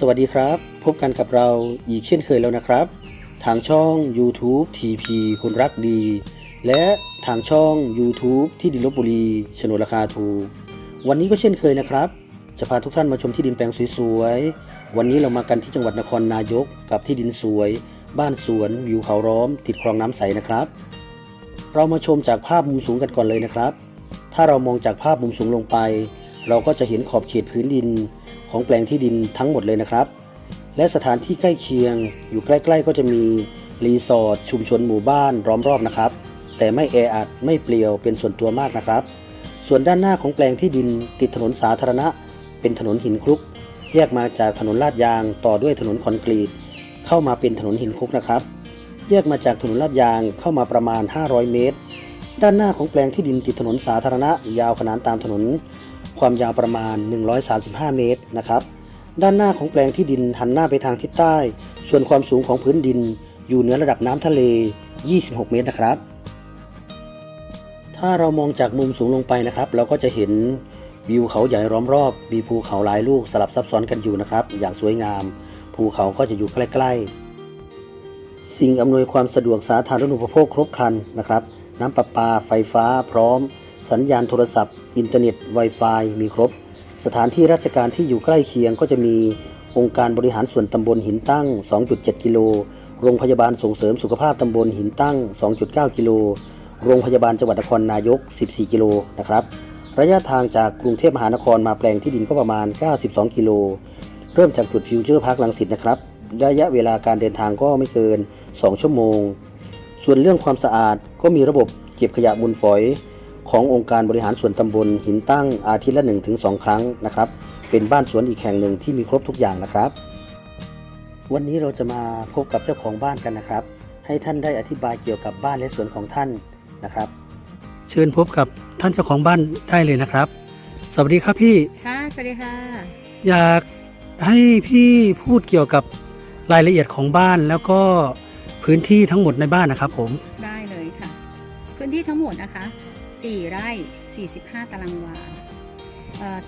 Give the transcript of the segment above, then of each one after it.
สวัสดีครับ พบกันกับเราอีกเช่นเคยแล้วนะครับ ทางช่อง YouTube TP คนรักดี และทางช่อง YouTube ที่ดินลบบุรีโฉนดราคาถูก วันนี้ก็เช่นเคยนะครับ จะพาทุกท่านมาชมที่ดินแปลงสวยๆ วันนี้เรามากันที่จังหวัดนครนายกกับที่ดินสวย บ้านสวนวิวเขาร้อม ติดคลองน้ำใสนะครับ เรามาชมจากภาพมุมสูงกันก่อนเลยนะครับ ถ้าเรามองจากภาพมุมสูงลงไป เราก็จะเห็นขอบเขตพื้นดิน ของแปลงที่ดินทั้งหมดเลยนะครับ และสถานที่ใกล้เคียง อยู่ใกล้ๆก็จะมีรีสอร์ทชุมชนหมู่บ้านล้อมรอบนะครับ แต่ไม่แออัดไม่เปลี่ยวเป็นส่วนตัวมากนะครับ ส่วนด้านหน้าของแปลงที่ดินติดถนนสาธารณะ เป็นถนนหินคลุก แยกมาจากถนนลาดยางต่อด้วยถนนคอนกรีต เข้ามาเป็นถนนหินคลุกนะครับ แยกมาจากถนนลาดยางเข้ามาประมาณ 500 เมตร ด้านหน้าของแปลงที่ดินติดถนนสาธารณะ ยาวขนานตามถนน ความยาวประมาณ 135 เมตรนะครับ ด้านหน้าของแปลงที่ดินหันหน้าไปทางทิศใต้ ส่วนความสูงของพื้นดินอยู่เหนือระดับน้ำทะเล 26 เมตรนะครับ ถ้าเรามองจากมุมสูงลงไปนะครับ เราก็จะเห็นวิวเขาใหญ่ล้อมรอบ มีภูเขาหลายลูกสลับซับซ้อนกันอยู่นะครับ อย่างสวยงาม ภูเขาก็จะอยู่ใกล้ ๆ สิ่งอำนวยความสะดวกสาธารณูปโภคครบครันนะครับ น้ำประปา ไฟฟ้าพร้อม สัญญาณโทรศัพท์ อินเทอร์เน็ต Wi-Fi มีครบ สถานที่ราชการที่อยู่ใกล้เคียงก็จะมีองค์การบริหารส่วนตำบลหินตั้ง 2.7 กิโล โรงพยาบาลส่งเสริมสุขภาพตำบลหินตั้ง 2.9 กิโล โรงพยาบาลจังหวัดนครนายก 14 กิโลนะครับ ระยะทางจากกรุงเทพมหานครมาแปลงที่ดินก็ประมาณ 92 กิโล เริ่มจากจุดฟิวเจอร์พาร์คลังสิตนะครับ ระยะเวลาการเดินทางก็ไม่เกิน 2 ชั่วโมง ส่วนเรื่องความสะอาดก็มีระบบเก็บขยะมูลฝอย ขององค์การบริหารส่วนตำบลหินตั้งอาทิตย์ละ 1-2 ครั้งนะครับ เป็นบ้านสวนอีกแห่งหนึ่งที่มีครบทุกอย่างนะครับ วันนี้เราจะมาพบกับเจ้าของบ้านกันนะครับ ให้ท่านได้อธิบายเกี่ยวกับบ้านและสวนของท่านนะครับ เชิญพบกับท่านเจ้าของบ้านได้เลยนะครับ สวัสดีครับพี่ ค่ะ สวัสดีค่ะ อยากให้พี่พูดเกี่ยวกับรายละเอียดของบ้านแล้วก็พื้นที่ทั้งหมดในบ้านนะครับผม ได้เลยค่ะ พื้นที่ทั้งหมดนะคะ 4 ไร่ 45 ตารางวา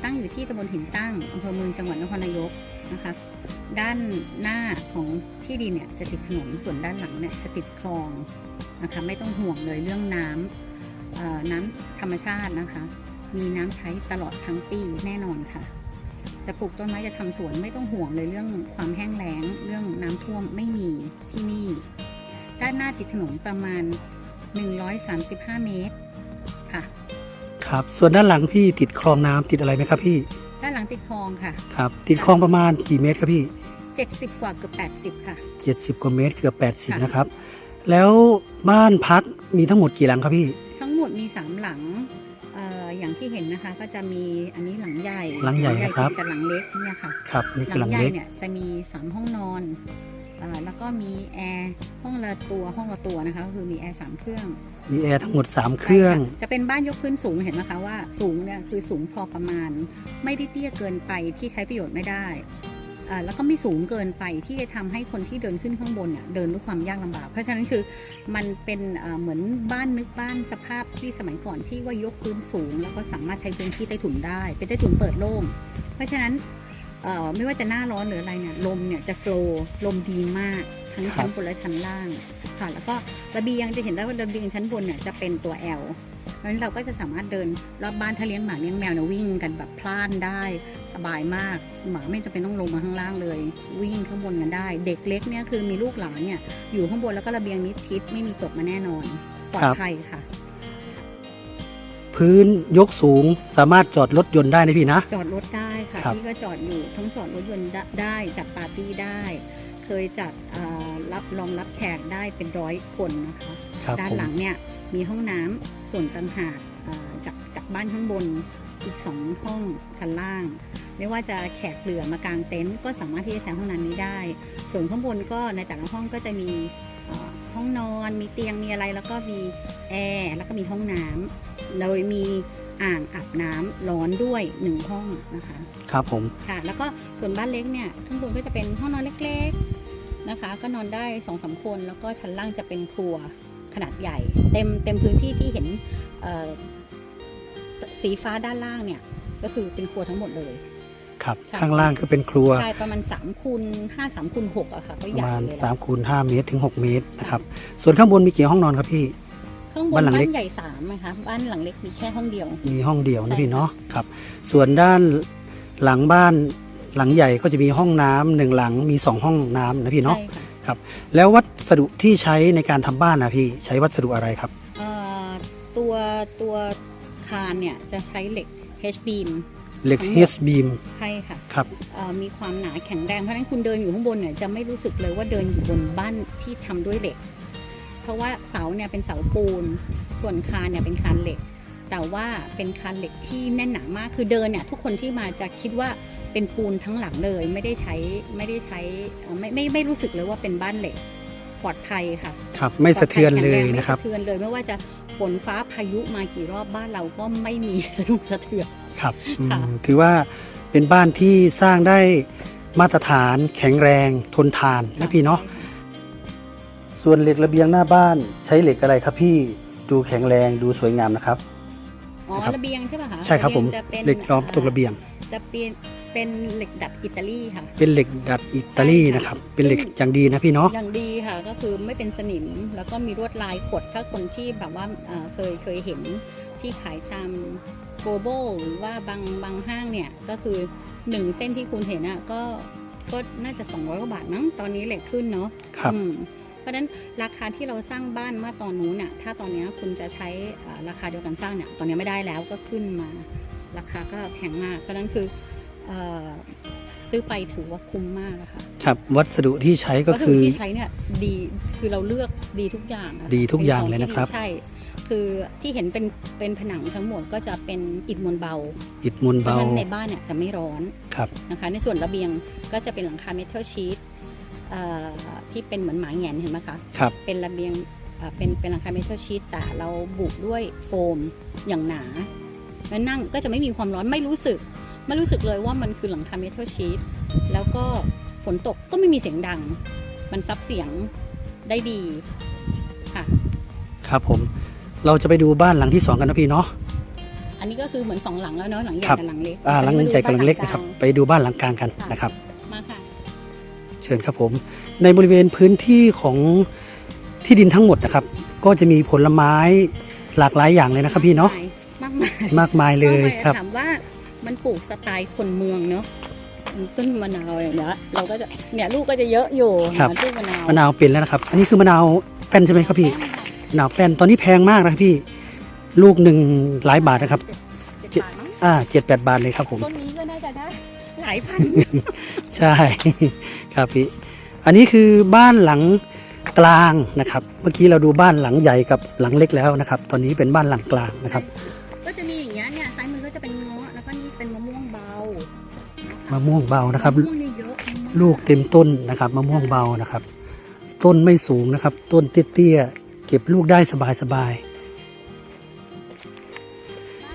ตั้งอยู่ที่ตำบลหินตั้งอำเภอเมืองจังหวัดนครนายกนะคะด้านหน้าของที่ดินเนี่ยจะติดถนนส่วนด้านหลังเนี่ยจะติดคลองนะคะไม่ต้องห่วงเลยเรื่องน้ำน้ำธรรมชาตินะคะ มีน้ำใช้ตลอดทั้งปีแน่นอนค่ะ จะปลูกต้นไม้จะทำสวนไม่ต้องห่วงเลยเรื่องความแห้งแล้ง เรื่องน้ำท่วมไม่มีที่นี่ ด้านหน้าติดถนนประมาณ 135 เมตร ค่ะ ครับ ส่วนด้านหลังพี่ติดคลองน้ำติดอะไรไหมครับพี่ ด้านหลังติดคลองค่ะ ครับ ติดคลองประมาณกี่เมตรครับพี่ 70 กว่าเกือบ80 ค่ะ 70 กว่าเมตรเกือบค่ะ80 นะครับ แล้วบ้านพักมีทั้งหมดกี่หลังครับพี่ ทั้งหมดมี 3 หลังเอ่ออย่างที่เห็นนะคะ ก็จะมีอันนี้หลังใหญ่หลังใหญ่นะครับติดกับหลังเล็กเนี่ยค่ะครับนี่คือหลังใหญ่เล็กเนี่ยจะมี 3 ห้องนอนเอ่อแล้วก็มีแอร์ห้องละตัวห้องละตัวนะคะก็คือมีแอร์สามเครื่อง มีแอร์ทั้งหมด 3 เครื่องใช่ค่ะจะเป็นบ้านยกพื้นสูงเห็นไหมคะว่าสูงเนี่ยคือสูงพอประมาณ ไม่ได้เตี้ยเกินไปที่ใช้ประโยชน์ไม่ได้อ่า แล้วก็ไม่สูงเกินไปที่จะทำให้คนที่เดินขึ้นข้างบนเนี่ยเดินด้วยความยากลำบาก เพราะฉะนั้นคือมันเป็นเหมือนบ้านนึกบ้านสภาพที่สมัยก่อนที่ว่ายกพื้นสูง แล้วก็สามารถใช้พื้นที่ใต้ถุนได้ เป็นใต้ถุนเปิดโล่ง เพราะฉะนั้นไม่ว่าจะหน้าร้อนหรืออะไรเนี่ยลมเนี่ยจะโฟล์ลมดีมาก ทั้งครัชั้บนบนและชั้นล่างค่ะแล้วก็ระเบียงจะเห็นได้ว่าระเบียงชั้นบนเนี่ยจะเป็นตัว L เพราะฉะนั้นเราก็จะสามารถเดินรอบบ้านถ้าเลี้ยงหมาเลี้ยงแมวเนี่ยวิ่งกันแบบพล่านได้สบายมาก หมาไม่จำเป็นต้องลงมาข้างล่างเลย วิ่งข้างบนกันได้ เด็กเล็กเนี่ยคือมีลูกหลานเนี่ยอยู่ข้างบนแล้วก็ระเบียงมิดชิดไม่มีตกมาแน่นอนปลอครัดบภัยค่ะ พื้นยกสูงสามารถจอดรถยนต์ได้นะพี่นะ จอดรถได้ค่ะครับที่ก็จอดอยู่ทั้งจอดรถยนต์ได้ได้จัดปาร์ตี้ได้ เคยจัดเอ่อ รับรองรับแขกได้เป็นร้อยคนนะคะครับด้านผมหลังเนี่ยมีห้องน้ำส่วนต่างหากเอ่อจากจากบ้านข้างบนอีกสองห้องชั้นล่าง ไม่ว่าจะแขกเหลือมากางเต็นท์ก็สามารถที่จะใช้ห้องน้ำนี้ได้ ส่วนข้างบนก็ในแต่ละห้องก็จะมีเอ่อห้องนอน มีเตียงมีอะไรแล้วก็มีแอร์แล้วก็มีห้องน้ำโดยมีอ่างอาบน้ำร้อนด้วยหนึ่งห้องนะคะ ครับผม ค่ะแล้วก็ส่วนบ้านเล็กเนี่ยข้างบนก็จะเป็นห้องนอนเล็กๆ นะคะ ก็นอนได้สองสามคนแล้วก็ชั้นล่างจะเป็นครัวขนาดใหญ่ เต็มเต็มพื้นที่ที่เห็นเอ่อสีฟ้าด้านล่างเนี่ยก็คือเป็นครัวทั้งหมดเลย ครับค่ะข้างล่างก็เป็นครัว ใช่ ประมาณ3คูณ5 3คูณ6อะค่ะ ก็ปใหระญ่มาณเลยแหละ3คูณ5เมตรถึง 6 เมตรนะครับ ส่วนข้างบนมีกี่ห้องนอนครับพี่ ข้างบนบ้านหลังบ้าเล็กนใหญ่สามนะคะ บ้านหลังเล็กมีแค่ห้องเดียว มีห้องเดียวใช่นะพี่ค่ะเนาะ ครับ ส่วนด้านหลังบ้าน หลังใหญ่ก็จะมีห้องน้ำหนึ่งหลังมีสองห้องน้ำนะพี่เนาะใช่ค่ะครับแล้ววัสดุที่ใช้ในการทำบ้านนะพี่ใช้วัสดุอะไรครับเอ่อตัวตัวคานเนี่ยจะใช้เหล็ก H beam เหล็กทั้งหเฮมดสบีมใช่ค่ะครับเอ่อมีความหนาแข็งแรงเพราะฉะนั้นคุณเดินอยู่ข้างบนเนี่ยจะไม่รู้สึกเลยว่าเดินอยู่บนบ้านที่ทำด้วยเหล็ก เพราะว่าเสาเนี่ยเป็นเสาปูน ส่วนคานเนี่ยเป็นคานเหล็ก แต่ว่าเป็นคานเหล็กที่แน่นหนามากคือเดินเนี่ยทุกคนที่มาจะคิดว่า เป็นปูนทั้งหลังเลยไม่ได้ใช้ไม่ได้ใช้เอ่อไม่ไม่ไม่รู้สึกเลยว่าเป็นบ้านเหล็กปลอดภัยค่ะครับ ไม่สะเทือนเลยนะครับไม่สะเทือนเลยไม่ว่าจะฝนฟ้าพายุมากี่รอบบ้านเราก็ไม่มีสะดุ้งสะเทือนครับอืมค่ะถือว่าเป็นบ้านที่สร้างได้มาตรฐานแข็งแรงทนทานนะพี่เนาะส่วนเหล็กระเบียงหน้าบ้านใช้เหล็กอะไรครับพี่ดูแข็งแรงดูสวยงามนะครับอ๋อนะครับระเบียงใช่ป่ะคะใช่ครับผมะเบียงจะเป็นเหล็กล้อมตกระเบียงจะเป็น เป็นเหล็กดัดอิตาลีค่ะ เป็นเหล็กดัดอิตาลีใช่ค่ะนะครับ เป็นเหล็กอย่างดีนะพี่เนาะ อย่างดีค่ะก็คือไม่เป็นสนิมแล้วก็มีลวดลายขดถ้าคนที่แบบว่าเอ่อเคยเคยเห็นที่ขายตามโกลบอลหรือว่าบางบางห้างเนี่ยก็คือหนึ่งเส้นที่คุณเห็นอะก็ก็น่าจะ 200กว่าบาทมั้งตอนนี้เหล็กขึ้นเนาะครับ อืมเพราะฉะนั้นราคาที่เราสร้างบ้านเมื่อตอนนู้นน่ะถ้าตอนเนี้ยคุณจะใช้อ่าราคาเดียวกันสร้างเนี่ยตอนนี้ไม่ได้แล้วก็ขึ้นมา ราคาก็แพงมากเพราะฉะนั้นคือเออ ซื้อไปถือว่าคุ้มมากอะค่ะครับวัสดุที่ใช้ก็วัสคืดุอที่ใช้เนี่ยดีคือเราเลือกดีทุกอย่างอะดีทุกอย่างป็เลยนะครับที่ดีใช่คือที่เห็นเป็นเป็นผนังทั้งหมดก็จะเป็นอิฐมวลเบา อิฐมวลเพราะเบาฉะนั้นในบ้านเนี่ยจะไม่ร้อนครับนะคะในส่วนระเบียงก็จะเป็นหลังคาเมทัลชีตที่เป็นเหมือนหมาแหงนเห็นไหมคะครับเป็นระเบียงเอ่อเป็นเป็นหลังคาเมทัลชีตแต่เราบุด้วยโฟมอย่างหนาแล้วนั่งก็จะไม่มีความร้อนไม่รู้สึก ไม่รู้สึกเลยว่ามันคือหลังคาเมทัลชีตแล้วก็ฝนตกก็ไม่มีเสียงดัง มันซับเสียงได้ดีค่ะ ครับผม เราจะไปดูบ้านหลังที่สองกันนะพี่เนาะ อันนี้ก็คือเหมือนสองหลังแล้วเนาะหลังใหญ่ครับกับหลังเล็กอ่าหลังใหญ่กับหลังเล็กมาดูนะครับบ้าไปดูบ้านหลังกลางกันหลังนะครับ มาค่ะ เชิญครับผม ในบริเวณพื้นที่ของที่ดินทั้งหมดนะครับ ก็จะมีผลไม้หลากหลายอย่างเลยนะครับพี่เนาะ มากมายมากมายเลยมากมายครับถามว่า มันปลูกสไตล์คนเมืองเนาะต้นมะนาวอย่างเงี้ยเราก็จะเนี่ยลูกก็จะเยอะอยู่ครับนะลูกมะนาวมะนาวเป็นแล้วนะครับ อันนี้คือมะนาวแป้นใช่ไหมครับพี่แป้งค่ะมะนาวแป้นตอนนี้แพงมากนะครับพี่ลูกหนึ่งหลายบาทนะครับเจ็ดบาทมั้งอ่าเจ็ดแปดบาทเลยครับผมต้นนี้ก็น่าจะได้หลายพันใช่ครับพี่อันนี้คือบ้านหลังกลางนะครับ เมื่อกี้เราดูบ้านหลังใหญ่กับหลังเล็กแล้วนะครับ ตอนนี้เป็นบ้านหลังกลางนะครับะม่วงเบานะครับมะม่วงนี่เยอะมากลูกเต็มต้นนะครับมะม่วงเบานะครับ ต้นไม่สูงนะครับ ต้นเตี้ยๆเก็บลูกได้สบายบ้าน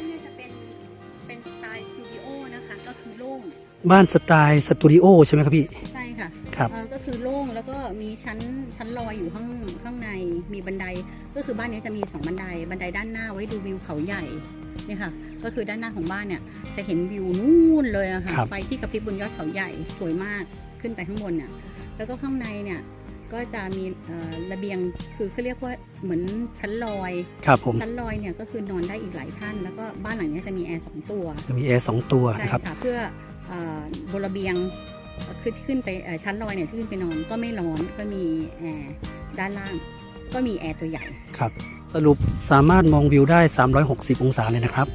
เนี่ยจะเป็นเป็นสไตล์สตูดิโอนะคะก็คือโล่งๆบ้านสไตล์สตูดิโอใช่ไหมครับพี่ใช่ ค่ะครับเอ่อก็คือโล่งแล้วก็มีชั้นชั้นลอยอยู่ข้างข้างในมีบันได ก็คือบ้านนี้จะมีสองบันได บันไดด้านหน้าไว้ดูวิวเขาใหญ่เนี่ยค่ะ ก็คือด้านหน้าของบ้านเนี่ยจะเห็นวิวนู่นเลยอะค่ะครับไปที่กระพริบบนยอดเขาใหญ่สวยมากขึ้นไปข้างบนเนี่ยแล้วก็ข้างในเนี่ยก็จะมีเอ่อระเบียงคือเขาเรียกว่าเหมือนชั้นลอยครับผมชั้นลอยเนี่ยก็คือนอนได้อีกหลายท่าน แล้วก็บ้านหลังเนี้ยจะมีแอร์สองตัวจะมีแอร์สองตัวใช่นะครับค่ะเพื่อเอ่อบนระเบียงเอ่อ ขึ้นขึ้นไปเอ่อชั้นลอยเนี่ยที่ขึ้นไปนอนก็ไม่ร้อนก็มีแอร์ด้านล่างก็มีแอร์ตัวใหญ่ครับ สรุปสามารถมองวิวได้ 360 องศาเลยนะครับ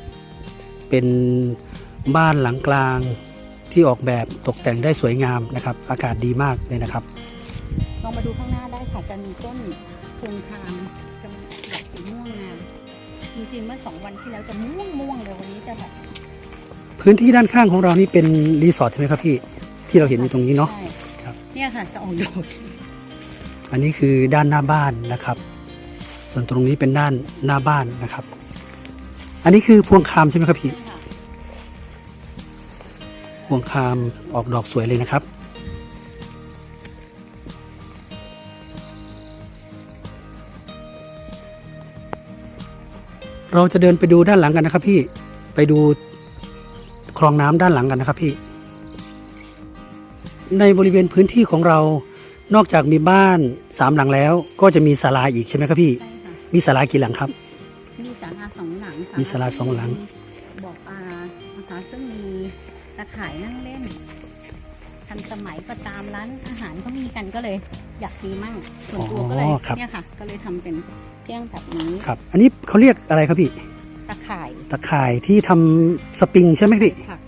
เป็นบ้านหลังกลางที่ออกแบบตกแต่งได้สวยงามนะครับ อากาศดีมากเลยนะครับลองมาดูข้างหน้าได้ค่ะจะมีต้นพงคามกำลังดอกสีม่วงงามจริงๆเมื่อสองวันที่แล้วจะม่วงม่วงๆเลยวันนี้จะแบบพื้นที่ด้านข้างของเรานี่เป็นรีสอร์ทใช่ไหมครับพี่ ที่เราเห็นอยู่ตรงนี้เนาะ ใช่ครับ เนี่ยค่ะจะออกดอกอันนี้คือด้านหน้าบ้านนะครับ ส่วนตรงนี้เป็นด้านหน้าบ้านนะครับ อันนี้คือพวงคามใช่ไหมครับพี่ใช่ค่ะพวงคามออกดอกสวยเลยนะครับ เราจะเดินไปดูด้านหลังกันนะครับพี่ ไปดูคลองน้ำด้านหลังกันนะครับพี่ ในบริเวณพื้นที่ของเรา นอกจากมีบ้านสามหลังแล้ว ก็จะมีศาลาอีกใช่ไหมครับพี่ใช่ค่ะมีศาลากี่หลังครับ มีศาลาสองหลังค่ะมีศาลาสองหลังบ่อปลานะคะซึ่งมีตะข่ายนั่งเล่นทันสมัยก็ตามร้านอาหารเขามีกันก็เลย อยากมีมั่งส่วนตัวก็เลยอ๋อครับเนี่ยค่ะ ก็เลยทำเป็นเที่ยงแบบนี้ครับ อันนี้เขาเรียกอะไรครับพี่ ตะข่าย ตะข่ายที่ทำสปริงใช่ไหมพี่ค่ะ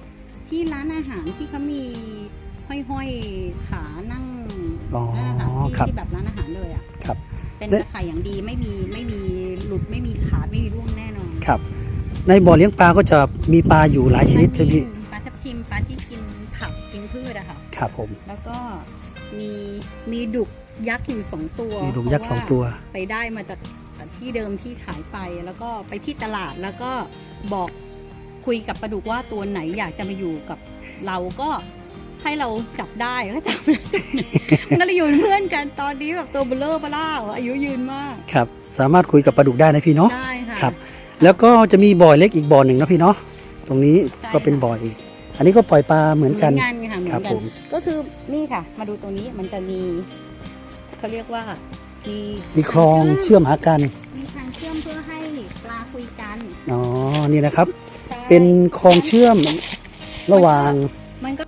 คะที่ครับ ที่แบบร้านอาหารเลยอะครับ เป็นและตะข่ายอย่างดีไม่มีไม่มีหลุดไม่มีขาดไม่มีร่วงแน่นอนครับ ในบ่อเลี้ยงปลาก็จะมีปลาอยู่หลายชนิดใช่ไหมพี่ปลาทับทิมปลาที่กินผักกินพืชอะค่ะ ครับผมแล้วก็มีมีดุกยักษ์อยู่สองตัวมีดุกยักษ์เพสอราะงว่าตัวไปได้มาจากที่เดิมที่ขายไปแล้วก็ไปที่ตลาดแล้วก็บอกคุยกับปลาดุกว่าตัวไหนอยากจะมาอยู่กับเราก็ ให้เราจับได้ก็จับมันก็เลยอยู่เป็นเพื่อนกันตอนนี้แบบตัวเบลเลอร์เบล่าอายุยืนมากครับ สามารถคุยกับปลาดุกได้นะพี่เนาะได้ค่ะครับ แล้วก็จะมีบ่อเล็กอีกบ่อหนึ่งนะพี่เนาะตรงนี้ใช่ก็เป็นบ่ออีก อันนี้ก็ปล่อยปลาเหมือนกันเหมือนกันค่ะเหมืครัอบนกัผนมก็คือนี่ค่ะ มาดูตัวนี้มันจะมีเขาเรียกว่ามีมีคลองเชื่อมหากันมีทางเชื่อมเพื่อให้ปลาคุยกันอ๋อนี่นะครับใช่เป็นคลองเชื่อมระหว่างมันก็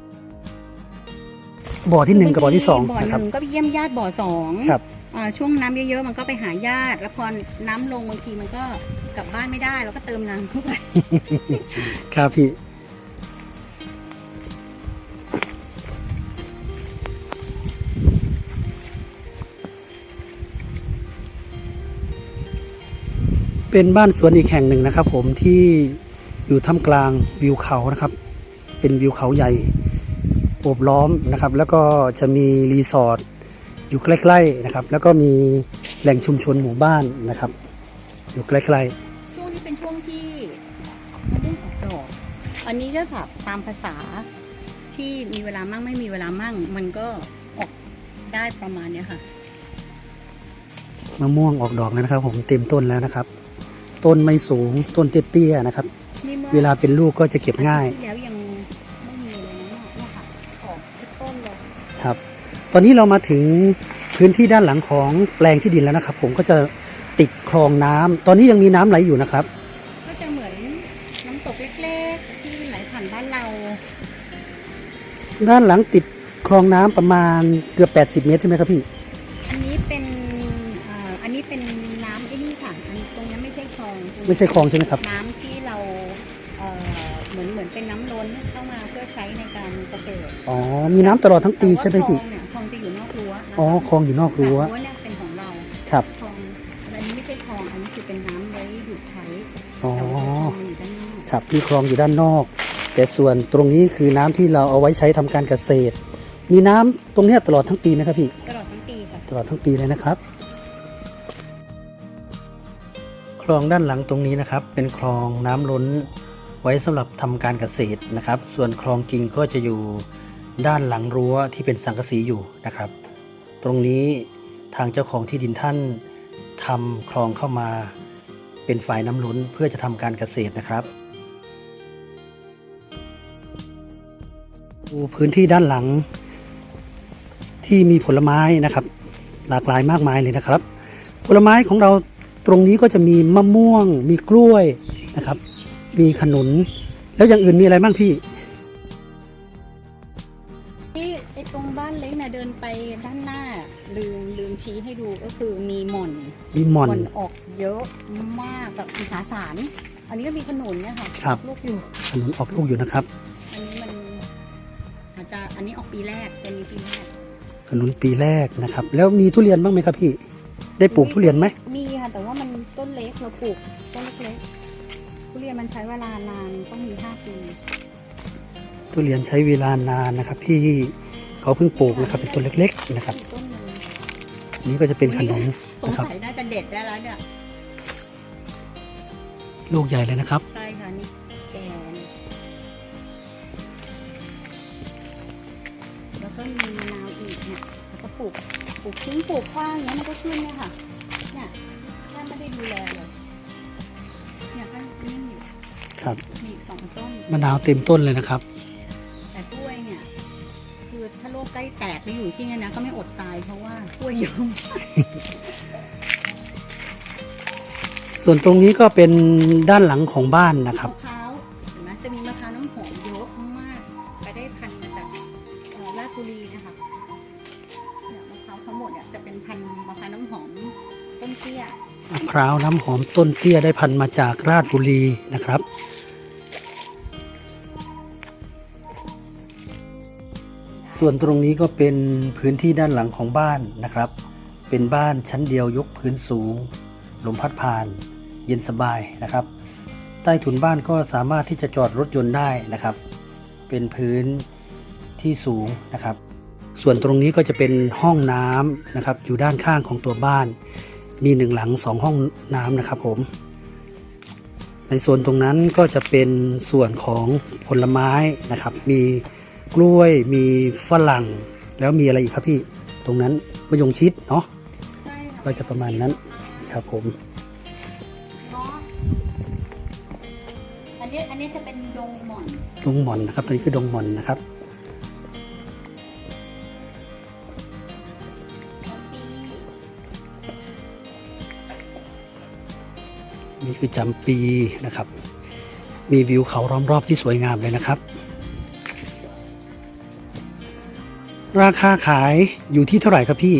บ่อที่หนึ่งกับบ่อที่สองบ่อนะหครับ นึ่งก็ไปเยี่ยมญาติบ่อสองครับ อ่าช่วงน้ำเยอะๆมันก็ไปหาญาติ แล้วพอน้ำลงบางทีมันก็กลับบ้านไม่ได้เราก็เติมน้ำเข้าไป ครับพี่ เป็นบ้านสวนอีกแห่งหนึ่งนะครับผมที่อยู่ท่ามกลางวิวเขานะครับ เป็นวิวเขาใหญ่ โอบล้อมนะครับ แล้วก็จะมีรีสอร์ทอยู่ใกล้ๆนะครับ แล้วก็มีแหล่งชุมชนหมู่บ้านนะครับ อยู่ใกล้ช่วงนี้เป็นช่วงที่มันเรื่องของดอกอันนี้ก็แบบตามภาษาที่มีเวลามั่งไม่มีเวลามั่ง มันก็ออกได้ประมาณเนี้ยค่ะๆมะม่วงออกดอกแล้วนะครับ ผมเต็มต้นแล้วนะครับ ต้นไม่สูงต้นเตี้ยๆนะครับ นี่มื่อเวลาเป็นลูกก็จะเก็บง่ายอทิตที่แล้วยัง ตอนนี้เรามาถึงพื้นที่ด้านหลังของแปลงที่ดินแล้วนะครับ ผมก็จะติดคลองน้ำตอนนี้ยังมีน้ำไหลอยู่นะครับ ก็จะเหมือนน้ำตกเล็กๆที่ไหลผ่านบ้านเรา ด้านหลังติดคลองน้ำประมาณเกือบ 80 เมตรใช่ไหมครับพี่ อันนี้เป็นเอ่ออันนี้เป็นน้ำไอ้นี่ค่ะอันตรงนั้นไม่ใช่คลอง ไม่ใช่คลองใช่ไหมครับ น้ำที่เราเอ่อเหมือนเหมือนเป็นน้ำล้นเข้ามาเพื่อใช้ในการเกษตร อ๋อ มีน้ำตลอดทั้งปีใช่ไหมพี่ อกรั้วนะคะอ๋อคลองอยู่นอกรั้วแต่เนี่ยเป็นของเราครับคลองอันนี้ไม่ใช่คลองอันนี้คือเป็นน้ำไว้หยุดใช้อ๋อแต่ว่าคลองมันอยู่ด้านนอกครับมีคลองอยู่ด้านนอก แต่ส่วนตรงนี้คือน้ำที่เราเอาไว้ใช้ทำการเกษตร มีน้ำตรงเนี้ยตลอดทั้งปีไหมครับพี่ตลอดทั้งปีค่ะตลอดทั้งปีเลยนะครับ คลองด้านหลังตรงนี้นะครับ เป็นคลองน้ำล้นไว้สำหรับทำการเกษตรนะครับ ส่วนคลองจริงก็จะอยู่ด้านหลังรั้วที่เป็นสังกะสีอยู่นะครับ ตรงนี้ทางเจ้าของที่ดินท่านทำคลองเข้ามา เป็นฝ่ายน้ำล้นเพื่อจะทำการเกษตรนะครับดูพื้นที่ด้านหลังที่มีผลไม้นะครับ หลากหลายมากมายเลยนะครับ ผลไม้ของเราตรงนี้ก็จะมีมะม่วง มีกล้วยนะครับ มีขนุน แล้วอย่างอื่นมีอะไรบ้างพี่านเล็กน่ะเดินไปด้านหน้า ลืมลืมชี้ให้ดูก็คือมีหม่อนมีหม่อนออกเยอะมากแบบมหาศาลอันนี้ก็มีขนุนเนี่ยค่ะครับลูกอยู่ขนุนออกลูกอยู่นะครับอันนี้มันอาจจะอันนี้ออกปีแรกเป็นปีแรกขนุนปีแรกนะครับ แล้วมีทุเรียนบ้างไหมครับพี่ ได้ปลูกทุเรียนไหมมีค่ะแต่ว่ามันต้นเล็กเราปลูกต้นเล็กๆทุเรียนมันใช้เวลานานต้องมีห้าปีทุเรียนใช้เวลานานนะครับที่ เขาเพิ่งปลูกนะครับเป็นต้นเล็กๆนะครับต้นหนึ่งนี่ก็จะเป็นขนมสงนะครับ สัยน่าจะเด็ดได้แล้วเนี่ยลูกใหญ่เลยนะครับ ใช่ค่ะนี่แกนแล้วก็มีมะนาวอีกเนี่ยแล้วก็ปลูกปลูกทิ้งปลูกขว้างเนี้ยมันก็ขึ้นเนี่ยค่ะเนี่ยแค่ไม่ได้ดูแลเลยเนี่ยก็นี่อยู่ครับมีอีกสองต้นมะนาวเต็มต้นเลยนะครับ คือถ้าโรคใกล้แตกไปอยู่ที่เนี่ยนะ ก็ไม่อดตายเพราะว่ากล้วยเยอะมากส่วนตรงนี้ก็เป็นด้านหลังของบ้านนะครับมะพร้าวเห็นไหมจะมีมะพร้าวน้ำหอมเยอะมากไปได้พันธุ์มาจากเอ่อราชบุรีนะคะเนี่ยมะพร้าวทั้งหมดเนี่ยจะเป็นพันธุ์มะพร้าวน้ำหอมต้นเตี้ย มะพร้าวน้ำหอมต้นเตี้ยได้พันธุ์มาจากราชบุรีนะครับ ส่วนตรงนี้ก็เป็นพื้นที่ด้านหลังของบ้านนะครับ เป็นบ้านชั้นเดียวยกพื้นสูง ลมพัดผ่าน เย็นสบายนะครับ ใต้ถุนบ้านก็สามารถที่จะจอดรถยนต์ได้นะครับ เป็นพื้นที่สูงนะครับ ส่วนตรงนี้ก็จะเป็นห้องน้ำนะครับ อยู่ด้านข้างของตัวบ้าน มีหนึ่งหลังสองห้องน้ำนะครับผมในส่วนตรงนั้นก็จะเป็นส่วนของผลไม้นะครับ มี กล้วยมีฝรั่ง แล้วมีอะไรอีกครับพี่ ตรงนั้นมะยงชิดเนาะใช่ค่ะก็จะประมาณนั้นครับผมเนาะอันนี้อันนี้จะเป็นดงหม่อนดงหม่อนนะครับตัวนี้คือดงหม่อนนะครับต้นปีนี่คือจำปีนะครับ มีวิวเขาล้อมรอบที่สวยงามเลยนะครับ ราคาขายอยู่ที่เท่าไหร่ครับพี่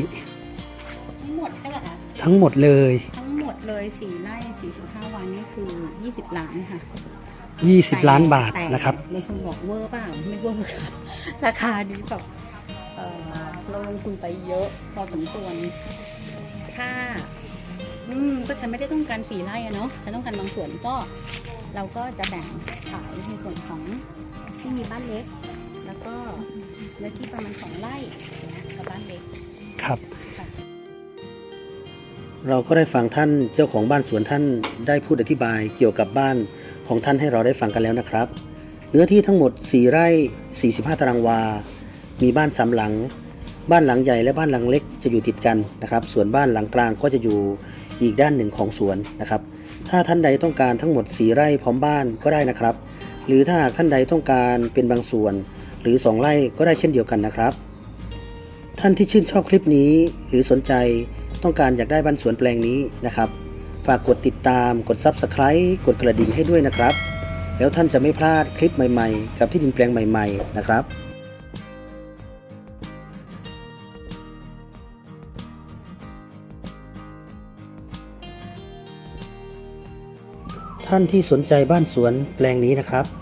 ทั้งหมดใช่ไหมคะทั้งหมดเลย ทั้งหมดเลยสี่ไร่สี่สิบห้าวันนี่คือยี่สิบล้านค่ะ20 ล้านบาทแต่นะครับบางคนบอกเวอร์เปล่าไม่เวอร์ค่ะราคานี้แบบเอ่อเราลงทุนไปเยอะพอสมควรถ้าอืมก็ฉันไม่ได้ต้องการสี่ไร่อะเนาะฉันต้องการบางส่วนก็ เราก็จะแบ่งขายในส่วนของที่มีบ้านเล็ก แล้วก็เนื้อที่ประมาณสองไร่นะกับบ้านเล็กครับค่ะเราก็ได้ฟังท่านเจ้าของบ้านสวนท่านได้พูดอธิบายเกี่ยวกับบ้านของท่านให้เราได้ฟังกันแล้วนะครับ เนื้อที่ทั้งหมด 4 ไร่ 45 ตารางวา มีบ้านสามหลัง บ้านหลังใหญ่และบ้านหลังเล็กจะอยู่ติดกันนะครับ ส่วนบ้านหลังกลางก็จะอยู่อีกด้านหนึ่งของสวนนะครับ ถ้าท่านใดต้องการทั้งหมด 4 ไร่พร้อมบ้านก็ได้นะครับ หรือถ้าหากท่านใดต้องการเป็นบางส่วน หรือ 2 ไร่ก็ได้เช่นเดียวกันนะครับ ท่านที่ชื่นชอบคลิปนี้ หรือสนใจต้องการอยากได้บ้านสวนแปลงนี้นะครับ ฝากกดติดตามกด Subscribe กดกระดิ่งให้ด้วยนะครับ แล้วท่านจะไม่พลาดคลิปใหม่ๆ กับที่ดินแปลงใหม่ๆ นะครับท่านที่สนใจบ้านสวนแปลงนี้นะครับ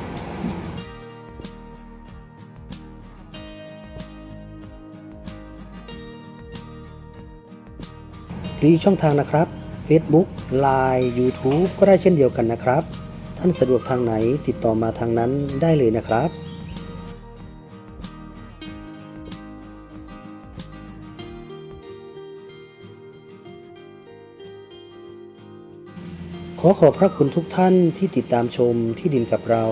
หรืออีกช่องทางนะครับ Facebook Line YouTube ก็ได้เช่นเดียวกันนะครับ ท่านสะดวกทางไหนติดต่อมาทางนั้นได้เลยนะครับขอขอบพระคุณทุกท่านที่ติดตามชมที่ดินกับเรา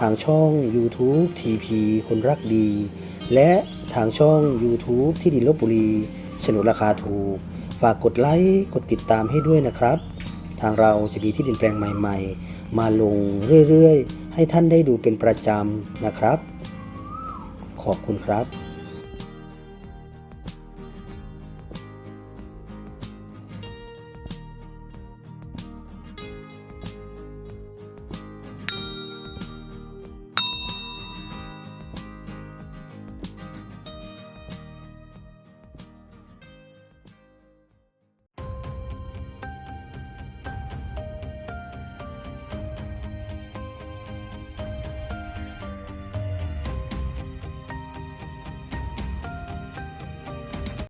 ทางช่อง YouTube TP คนรักดี และทางช่อง YouTube ที่ดินลบบุรีโฉนราคาถูก ฝากกดไลค์กดติดตามให้ด้วยนะครับ ทางเราจะมีที่ดินแปลงใหม่ๆ มาลงเรื่อยๆ ให้ท่านได้ดูเป็นประจำนะครับ ขอบคุณครับ